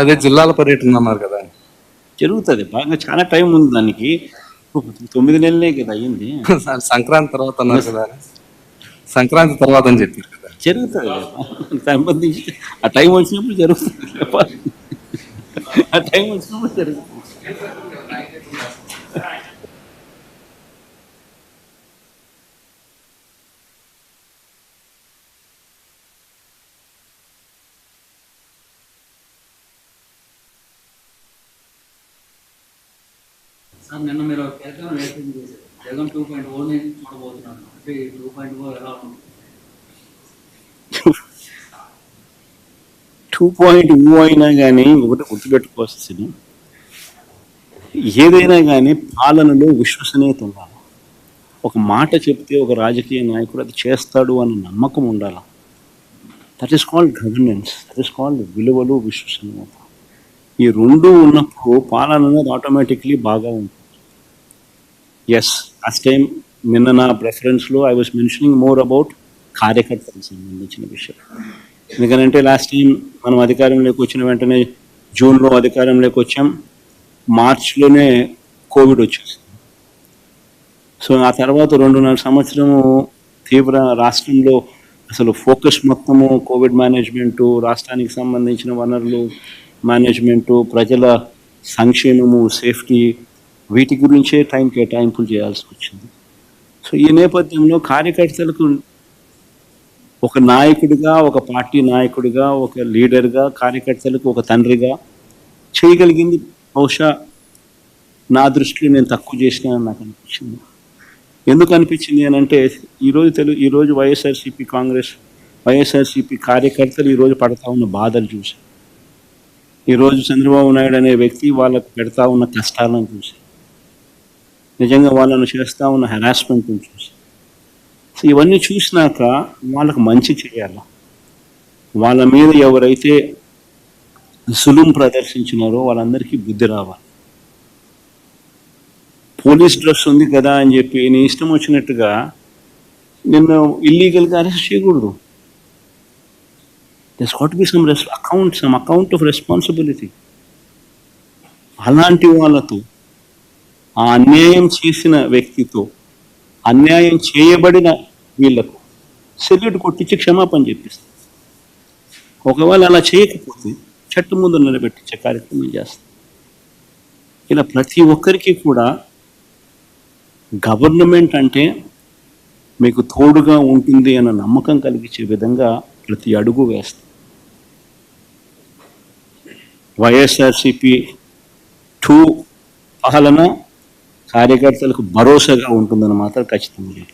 అదే జిల్లాల పర్యటన అన్నారు కదా. జరుగుతుంది. బాగా చాలా టైం ఉంది దానికి. తొమ్మిది నెలలే కదా అయ్యింది. సంక్రాంతి తర్వాత అన్నారు కదా. సంక్రాంతి తర్వాత అని చెప్పారు కదా. జరుగుతుంది. సంబంధించి ఆ టైం వచ్చినప్పుడు జరుగుతుంది. ఆ టైం వచ్చినప్పుడు జరుగుతుంది. సార్ నిన్న మీరు కేరళ రేటింగ్ చేశారు. జగన్ టూ పాయింట్ ఓ నేను చూడబోతున్నాను. అంటే టూ పాయింట్ ఓ ఎలా ఉంటుంది టూ పాయింట్ ఓ అయినా కానీ ఒకటి గుర్తుపెట్టుకోవాల్సింది ఏదైనా కానీ పాలనలో విశ్వసనీయత ఉండాలి. ఒక మాట చెప్తే ఒక రాజకీయ నాయకుడు అది చేస్తాడు అన్న నమ్మకం ఉండాలి. That is called governance that is called విలువలు విశ్వసనీయత. ఈ రెండు ఉన్నప్పుడు పాలన అనేది ఆటోమేటిక్లీ బాగా ఉంటుంది. ఎస్ లాస్ట్ టైం నిన్న నా ప్రెఫరెన్స్లో I was mentioning more about కార్యకర్తలకు సంబంధించిన విషయం. ఎందుకంటే లాస్ట్ టైం మనం అధికారంలోకి వచ్చిన వెంటనే జూన్లో అధికారంలోకి వచ్చాం. మార్చ్లోనే కోవిడ్ వచ్చేసింది. సో ఆ తర్వాత రెండున్నర సంవత్సరము తీవ్ర రాష్ట్రంలో అసలు ఫోకస్ మొత్తము కోవిడ్ మేనేజ్మెంటు రాష్ట్రానికి సంబంధించిన వనరులు మేనేజ్మెంటు ప్రజల సంక్షేమము సేఫ్టీ వీటి గురించే టైం కేటాయింపులు చేయాల్సి వచ్చింది. సో ఈ నేపథ్యంలో కార్యకర్తలకు ఒక నాయకుడిగా ఒక పార్టీ నాయకుడిగా ఒక లీడర్గా కార్యకర్తలకు ఒక తండ్రిగా చేయగలిగింది. బహుశా నా దృష్టిలో నేను తక్కువ చేసినా నాకు అనిపించింది. ఎందుకు అనిపించింది అని అంటే ఈరోజు తెలు ఈరోజు వైఎస్ఆర్సీపీ కాంగ్రెస్ వైఎస్ఆర్సీపీ కార్యకర్తలు ఈరోజు పడతా ఉన్న బాధలు చూసి ఈరోజు చంద్రబాబు నాయుడు అనే వ్యక్తి వాళ్ళకు పెడతా ఉన్న కష్టాలను చూసి నిజంగా వాళ్ళను చేస్తూ ఉన్న హెరాస్మెంట్ని చూసి. సో ఇవన్నీ చూసినాక వాళ్ళకు మంచి చేయాలి? వాళ్ళ మీద ఎవరైతే సులుం ప్రదర్శించినారో వాళ్ళందరికీ బుద్ధి రావాలి. పోలీస్ డ్రెస్ ఉంది కదా అని చెప్పి నీ ఇష్టం వచ్చినట్టుగా నిన్ను ఇల్లీగల్గా అరెస్ట్ చేయకూడదు. Thus what be some res account some account of responsibility అలాంటి వాళ్ళతో ఆ అన్యాయం చేసిన వ్యక్తితో అన్యాయం చేయబడిన వీళ్ళకు సెల్యూట్ కొట్టించి క్షమాపణ చెప్పిస్తాం. ఒకవేళ అలా చేయకపోతే చెట్టు ముందు నిలబెట్టించే కార్యక్రమం చేస్తాం. ఇలా ప్రతి ఒక్కరికి కూడా గవర్నమెంట్ అంటే మీకు తోడుగా ఉంటుంది అన్న నమ్మకం కలిగించే విధంగా ప్రతి అడుగు వేస్తాం. వైఎస్ఆర్సిపి టూ పాలన కార్యకర్తలకు భరోసాగా ఉంటుందని మాత్రం ఖచ్చితంగా